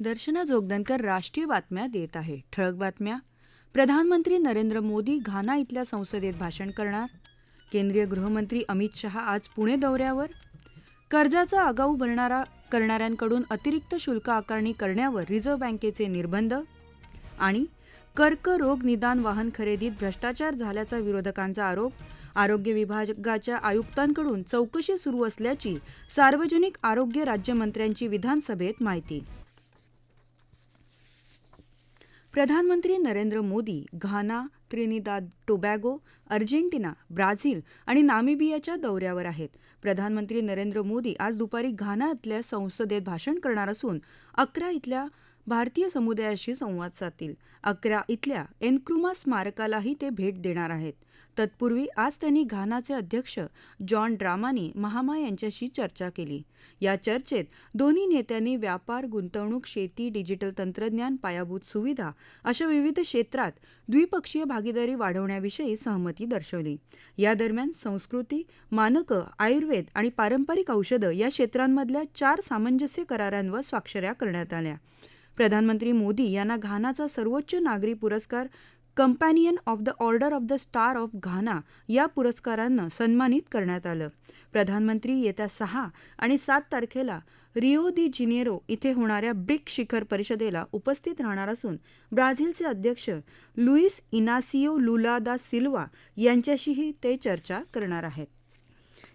दर्शना जोगदनकर राष्ट्रीय बातम्या देत आहे. ठळक बातम्या. प्रधानमंत्री नरेंद्र मोदी घाना इथल्या संसदेत भाषण करणार. केंद्रीय गृहमंत्री अमित शहा आज पुणे दौऱ्यावर. कर्जाचा आगाऊ भरणारा करणाऱ्यांकडून अतिरिक्त शुल्क आकारणी करण्यावर रिझर्व्ह बँकेचे निर्बंध. आणि कर्करोग निदान वाहन खरेदीत भ्रष्टाचार झाल्याचा विरोधकांचा आरोप. आरोग्य विभागाच्या आयुक्तांकडून चौकशी सुरू असल्याची सार्वजनिक आरोग्य राज्यमंत्र्यांची विधानसभेत माहिती. प्रधानमंत्री Narendra Modi Ghana Trinidad Tobago Argentina Brazil आणि नामिबियाच्या दौऱ्यावर आहेत. प्रधानमंत्री नरेंद्र मोदी आज दुपारी घाना इथल्या संसदेत भाषण करणार असून अकरा इथल्या भारतीय समुदायाशी संवाद साधतील. अकरा इथल्या एनक्रुमा स्मारकालाही ते भेट देणार आहेत. तत्पूर्वी आज त्यांनी घानाचे अध्यक्ष जॉन ड्रामानी महामा यांच्याशी चर्चा केली. या चर्चेत दोन्ही नेत्यांनी व्यापार गुंतवणूक शेती डिजिटल तंत्रज्ञान पायाभूत सुविधा अशा विविध क्षेत्रात द्विपक्षीय भागीदारी वाढवण्याविषयी सहमती दर्शवली. या दरम्यान संस्कृती मानकं आयुर्वेद आणि पारंपरिक औषधं या क्षेत्रांमधल्या चार सामंजस्य करारांवर स्वाक्षऱ्या करण्यात आल्या. प्रधानमंत्री मोदी यांना घानाचा सर्वोच्च नागरी पुरस्कार companion of the order of the star of Ghana या पुरस्कारानं सन्मानित करण्यात आलं. प्रधानमंत्री येत्या सहा आणि सात तारखेला रिओ दी जिनेरो इथे होणाऱ्या ब्रिक शिखर परिषदेला उपस्थित राहणार असून ब्राझीलचे अध्यक्ष लुईस इनासियो लुला दा सिल्वा यांच्याशीही ते चर्चा करणार आहेत.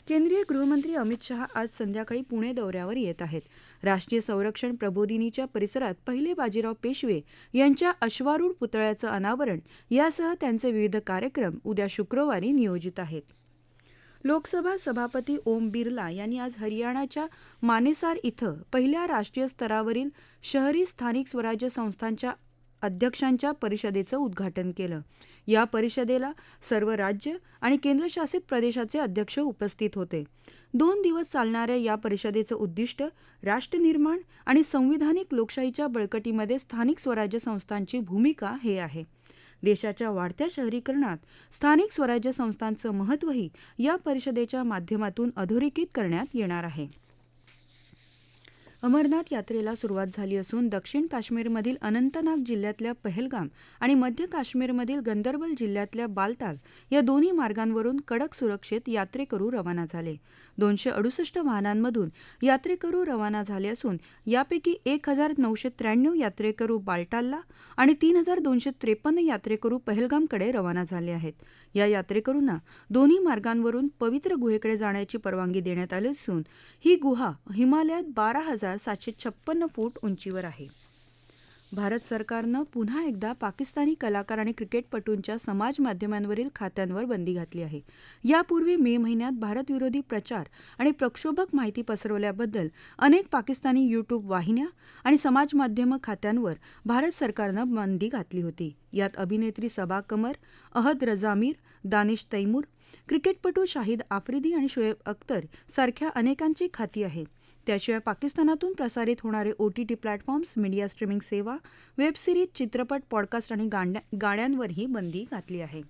केंद्रीय गृहमंत्री अमित शहा आज संध्याकाळी पुणे दौऱ्यावर येत आहेत. राष्ट्रीय संरक्षण प्रबोधिनीच्या परिसरात पहिले बाजीराव पेशवे यांच्या अश्वारूढ पुतळ्याचं अनावरण यासह त्यांचे विविध कार्यक्रम उद्या शुक्रवारी नियोजित आहेत. लोकसभा सभापती ओम बिर्ला यांनी आज हरियाणाच्या मानेसार इथं पहिल्या राष्ट्रीय स्तरावरील शहरी स्थानिक स्वराज्य संस्थांच्या अध्यक्षांच्या परिषदेचं उद्घाटन केलं. या परिषदेला सर्व राज्य आणि केंद्रशासित प्रदेशाचे अध्यक्ष उपस्थित होते. दोन दिवस चालणाऱ्या या परिषदेचं उद्दिष्ट राष्ट्रनिर्माण आणि संविधानिक लोकशाहीच्या बळकटीमध्ये स्थानिक स्वराज्य संस्थांची भूमिका हे आहे. देशाच्या वाढत्या शहरीकरणात स्थानिक स्वराज्य संस्थांचं महत्त्वही या परिषदेच्या माध्यमातून अधोरेखित करण्यात येणार आहे. अमरनाथ यात्रेला सुरुवात झाली असून दक्षिण काश्मीरमधील अनंतनाग जिल्ह्यातल्या पहलगाम आणि मध्य काश्मीरमधील गंदरबल जिल्ह्यातल्या बालताल या दोन्ही मार्गांवरून कडक सुरक्षेत यात्रेकरू रवाना झाले. दोनशे अडुसष्ट वाहनांमधून यात्रेकरू रवाना झाले असून यापैकी एक हजार नऊशे त्र्याण्णव यात्रेकरू बालटालला आणि तीन हजार दोनशे त्रेपन्न यात्रेकरू पहलगामकडे रवाना झाले आहेत. या यात्रेकरूंना दोन्ही मार्गांवरून पवित्र गुहेकडे जाण्याची परवानगी देण्यात आली असून ही गुहा हिमालयात बारा हजार सातशे छप्पन्न फूट उंचीवर आहे. भारत सरकारनं पुन्हा एकदा पाकिस्तानी कलाकार आणि क्रिकेटपटूंच्या समाज माध्यमांवरील खात्यांवर बंदी घातली आहे. यापूर्वी मे महिन्यात भारतविरोधी प्रचार आणि प्रक्षोभक माहिती पसरवल्याबद्दल अनेक पाकिस्तानी यूट्यूब वाहिन्या आणि समाजमाध्यमं खात्यांवर भारत सरकारनं बंदी घातली होती. यात अभिनेत्री सबा कमर अहद रजामीर दानिश तैमूर क्रिकेटपटू शाहिद आफ्रिदी आणि शोएब अख्तर सारख्या अनेकांची खाती आहेत त्याशिवाय पाकिस्तानातून प्रसारित होणारे ओटीटी प्लॅटफॉर्म्स मीडिया स्ट्रीमिंग सेवा वेब सिरीज चित्रपट पॉडकास्ट आणि गाण्यांवरही बंदी घातली आहे.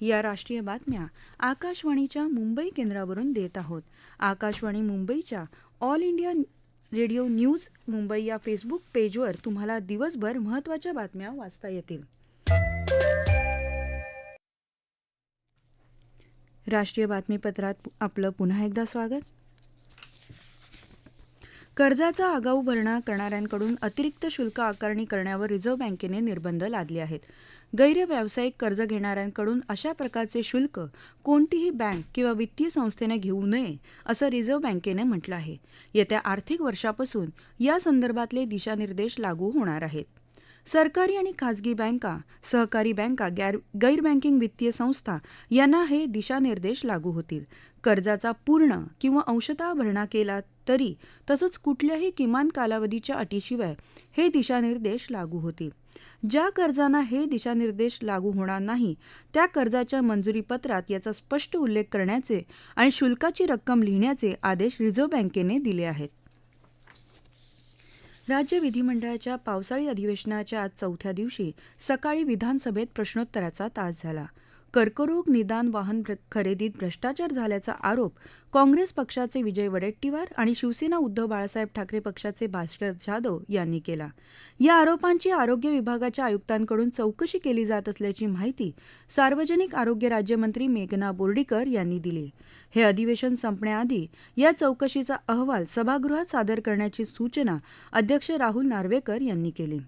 या राष्ट्रीय बातम्या आकाशवाणीच्या मुंबई केंद्रावरून देत आहोत. आकाशवाणी मुंबईच्या All India Radio news Mumbai या फेसबुक पेजवर तुम्हाला दिवसभर महत्त्वाच्या बातम्या वाचता येतील. राष्ट्रीय बातमीपत्रात आपलं पुन्हा एकदा स्वागत. कर्जाचा आगाऊ भरणा करणाऱ्यांकडून अतिरिक्त शुल्क आकारणी करण्यावर रिझर्व्ह बँकेने निर्बंध लादले आहेत. गैर व्यावसायिक कर्ज घेणाऱ्यांकडून अशा प्रकारचे शुल्क कोणतीही बँक किंवा वित्तीय संस्थेनं घेऊ नये असं रिझर्व्ह बँकेनं म्हटलं आहे. येत्या आर्थिक वर्षापासून या संदर्भातले दिशानिर्देश लागू होणार आहेत. सरकारी आणि खाजगी बँका सहकारी बँका गैर गैर बँकिंग वित्तीय संस्था यांना हे दिशानिर्देश लागू होतील. कर्जाचा पूर्ण किंवा अंशतः भरणा केला तरी तसंच कुठल्याही किमान कालावधीच्या अटीशिवाय हे दिशानिर्देश लागू होतील. ज्या कर्जांना हे दिशानिर्देश लागू होणार नाही त्या कर्जाच्या मंजुरीपत्रात याचा स्पष्ट उल्लेख करण्याचे आणि शुल्काची रक्कम लिहिण्याचे आदेश रिझर्व्ह बँकेने दिले आहेत. राज्य विधिमंडळाच्या पावसाळी अधिवेशनाच्या आज चौथ्या दिवशी सकाळी विधानसभेत प्रश्नोत्तराचा तास झाला. कर्करोग निदान वाहन खरेदीत भ्रष्टाचार झाल्याचा आरोप काँग्रेस पक्षाचे विजय वडेट्टीवार आणि शिवसेना उद्धव बाळासाहेब ठाकरे पक्षाचे भास्कर जाधव यांनी केला. या आरोपांची आरोग्य विभागाच्या आयुक्तांकडून चौकशी केली जात असल्याची माहिती सार्वजनिक आरोग्य राज्यमंत्री मेघना बोर्डीकर यांनी दिली. हे अधिवेशन संपण्याआधी या चौकशीचा अहवाल सभागृहात सादर करण्याची सूचना अध्यक्ष राहुल नार्वेकर यांनी केली.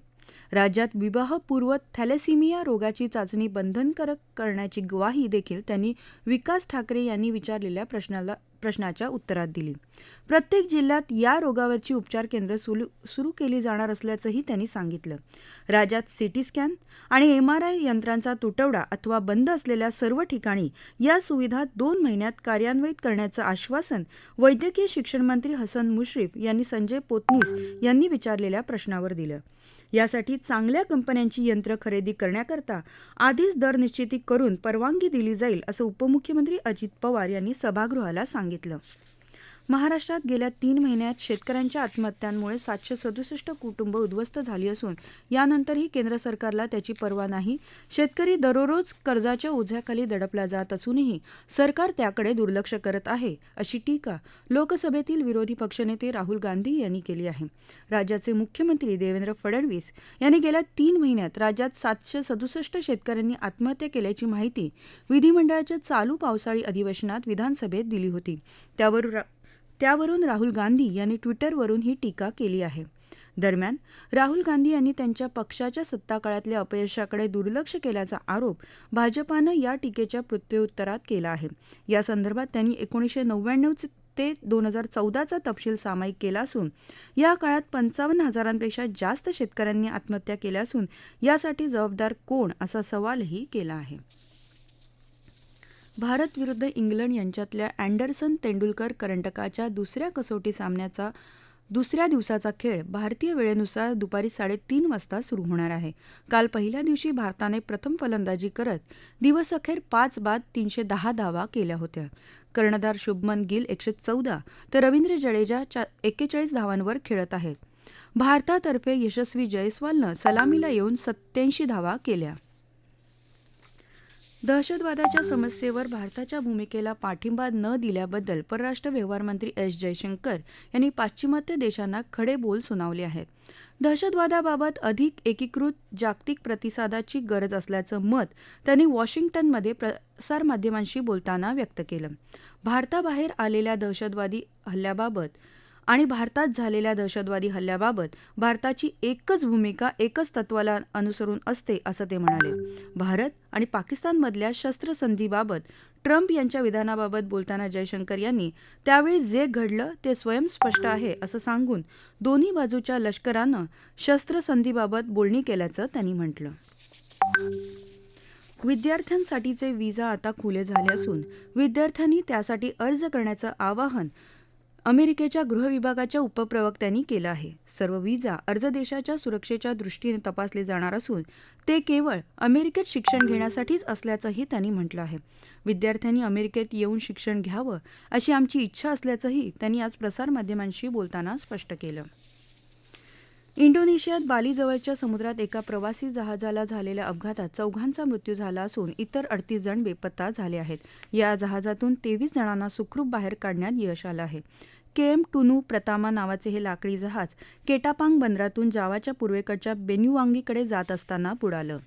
राज्यात विवाहपूर्व थॅलेसिमिया रोगाची चाचणी बंधनकारक करण्याची ग्वाही देखील त्यांनी विकास ठाकरे यांनी विचारलेल्या प्रश्नाला प्रश्नाच्या उत्तरात दिली. प्रत्येक जिल्ह्यात या रोगावरची उपचार केंद्र सुरू केली जाणार असल्याचंही त्यांनी सांगितलं. राज्यात सिटी स्कॅन आणि एम आर आय यंत्रांचा तुटवडा अथवा बंद असलेल्या सर्व ठिकाणी या सुविधा दोन महिन्यात कार्यान्वित करण्याचं आश्वासन वैद्यकीय शिक्षण मंत्री हसन मुश्रीफ यांनी संजय पोतनीस यांनी विचारलेल्या प्रश्नावर दिलं. यासाठी चांगल्या कंपन्यांची यंत्र खरेदी करण्याकरता आधीच दर निश्चिती करून परवानगी दिली जाईल असं उपमुख्यमंत्री अजित पवार यांनी सभागृहाला सांगितलं. महाराष्ट्रात गेल्या तीन महिन्यात शेतकऱ्यांच्या आत्महत्यांमुळे सातशे सदुसष्ट कुटुंब उद्ध्वस्त झाली असून यानंतरही केंद्र सरकारला त्याची पर्वा नाही. शेतकरी दररोज कर्जाच्या ओझ्याखाली दडपला जात असूनही सरकार त्याकडे दुर्लक्ष करत आहे अशी टीका लोकसभेतील विरोधी पक्षनेते राहुल गांधी यांनी केली आहे. राज्याचे मुख्यमंत्री देवेंद्र फडणवीस यांनी गेल्या तीन महिन्यात राज्यात सातशे सदुसष्ट शेतकऱ्यांनी आत्महत्या केल्याची माहिती विधिमंडळाच्या चालू पावसाळी अधिवेशनात विधानसभेत दिली होती. त्यावर त्यावरून राहुल गांधी यांनी ट्विटरवरून ही टीका केली आहे. दरम्यान राहुल गांधी यांनी त्यांच्या पक्षाच्या सत्ताकाळातल्या अपयशाकडे दुर्लक्ष केल्याचा आरोप भाजपानं या टीकेच्या प्रत्युत्तरात केला आहे. या संदर्भात त्यांनी एकोणीसशे नव्याण्णव ते दोन हजार चौदाचा तपशील सामायिक केला असून या काळात पंचावन्न हजारांपेक्षा जास्त शेतकऱ्यांनी आत्महत्या केल्या असून यासाठी जबाबदार कोण असा सवालही केला आहे. भारत विरुद्ध इंग्लंड यांच्यातल्या अँडरसन तेंडुलकर करंडकाच्या दुसऱ्या कसोटी सामन्याचा दुसऱ्या दिवसाचा खेळ भारतीय वेळेनुसार दुपारी साडेतीन वाजता सुरू होणार आहे. काल पहिल्या दिवशी भारताने प्रथम फलंदाजी करत दिवसअखेर पाच बाद तीनशे दहा धावा केल्या होत्या. कर्णधार शुभमन गिल एकशे चौदा तर रवींद्र जडेजा चा एक्केचाळीस धावांवर खेळत आहेत. भारतातर्फे यशस्वी जयस्वालनं सलामीला येऊन सत्याऐंशी धावा केल्या. दहशतवादाच्या समस्येवर भारताच्या भूमिकेला पाठिंबा न दिल्याबद्दल परराष्ट्र व्यवहार मंत्री एस जयशंकर यांनी पाश्चिमात्य देशांना खडे बोल सुनावले आहेत. दहशतवादाबाबत अधिक एकीकृत जागतिक प्रतिसादाची गरज असल्याचं मत त्यांनी वॉशिंग्टनमध्ये प्रसारमाध्यमांशी बोलताना व्यक्त केलं. भारताबाहेर आलेल्या दहशतवादी हल्ल्याबाबत आणि भारतात झालेल्या दहशतवादी हल्ल्याबाबत भारताची एकच भूमिका एकच तत्वाला अनुसरून असते असं ते म्हणाले. भारत आणि पाकिस्तानमधल्या शस्त्रसंधीबाबत ट्रम्प यांच्या विधानाबाबत बोलताना जयशंकर यांनी त्यावेळी जे घडलं ते स्वयंस्पष्ट आहे असं सांगून दोन्ही बाजूच्या लष्करानं शस्त्रसंधीबाबत बोलणी केल्याचं त्यांनी म्हटलं. विद्यार्थ्यांसाठीचे विजा आता खुले झाले असून विद्यार्थ्यांनी त्यासाठी अर्ज करण्याचं आवाहन अमेरिकेच्या गृहविभागाच्या उपप्रवक्त्यांनी केलं आहे. सर्व विजा अर्ज देशाच्या सुरक्षेच्या दृष्टीने तपासले जाणार असून ते केवळ अमेरिकेत शिक्षण घेण्यासाठीच असल्याचंही त्यांनी म्हटलं आहे. विद्यार्थ्यांनी अमेरिकेत येऊन शिक्षण घ्यावं अशी आमची इच्छा असल्याचंही त्यांनी आज प्रसारमाध्यमांशी बोलताना स्पष्ट केलं. इंडोनेशियात बालीजवळच्या समुद्रात एका प्रवासी जहाजाला झालेल्या अपघातात चौघांचा मृत्यू झाला असून इतर अडतीस जण बेपत्ता झाले आहेत. या जहाजातून तेवीस जणांना सुखरूप बाहेर काढण्यात यश आलं आहे. के एम टुनू प्रतामा नावाचे हे लाकडी जहाज केटापांग बंदरातून जावाच्या पूर्वेकडच्या बेन्युवांगीकडे जात असताना बुडालं.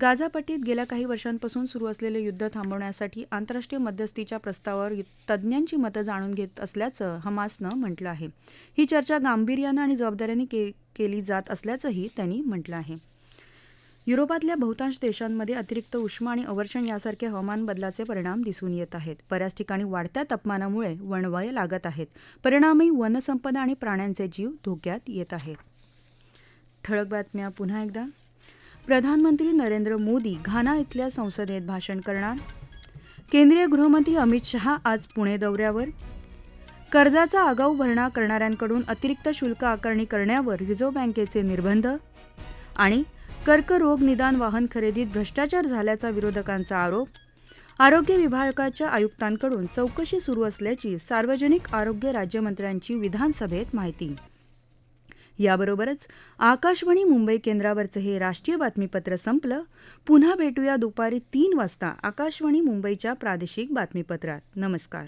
गाझापट्टीत गेल्या काही वर्षांपासून सुरू असलेले युद्ध थांबवण्यासाठी आंतरराष्ट्रीय मध्यस्थीच्या प्रस्तावावर तज्ज्ञांची मतं जाणून घेत असल्याचं हमासनं म्हटलं आहे. ही चर्चा गांभीर्यानं आणि जबाबदाऱ्यांनी के केली जात असल्याचंही त्यांनी म्हटलं आहे. युरोपातल्या बहुतांश देशांमध्ये अतिरिक्त उष्मा आणि अवर्षण यासारखे हवामान बदलाचे परिणाम दिसून येत आहेत. बऱ्याच ठिकाणी वाढत्या तापमानामुळे वणवय लागत आहेत. परिणामी वनसंपदा आणि प्राण्यांचे जीव धोक्यात येत आहेत. ठळक बातम्या पुन्हा एकदा. प्रधानमंत्री नरेंद्र मोदी घाना इथल्या संसदेत भाषण करणार? केंद्रीय गृहमंत्री अमित शहा आज पुणे दौऱ्यावर? कर्जाचा आगाऊ भरणा करणाऱ्यांकडून अतिरिक्त शुल्क आकारणी करण्यावर रिझर्व्ह बँकेचे निर्बंध? आणि कर्करोग निदान वाहन खरेदीत भ्रष्टाचार झाल्याचा विरोधकांचा आरोप आरोग्य विभागाच्या आयुक्तांकडून चौकशी सुरू असल्याची सार्वजनिक आरोग्य राज्यमंत्र्यांची विधानसभेत माहिती. याबरोबरच आकाशवाणी मुंबई केंद्रावरचं हे राष्ट्रीय बातमीपत्र संपलं. पुन्हा भेटूया दुपारी तीन वाजता आकाशवाणी मुंबईच्या प्रादेशिक बातमीपत्रात. नमस्कार.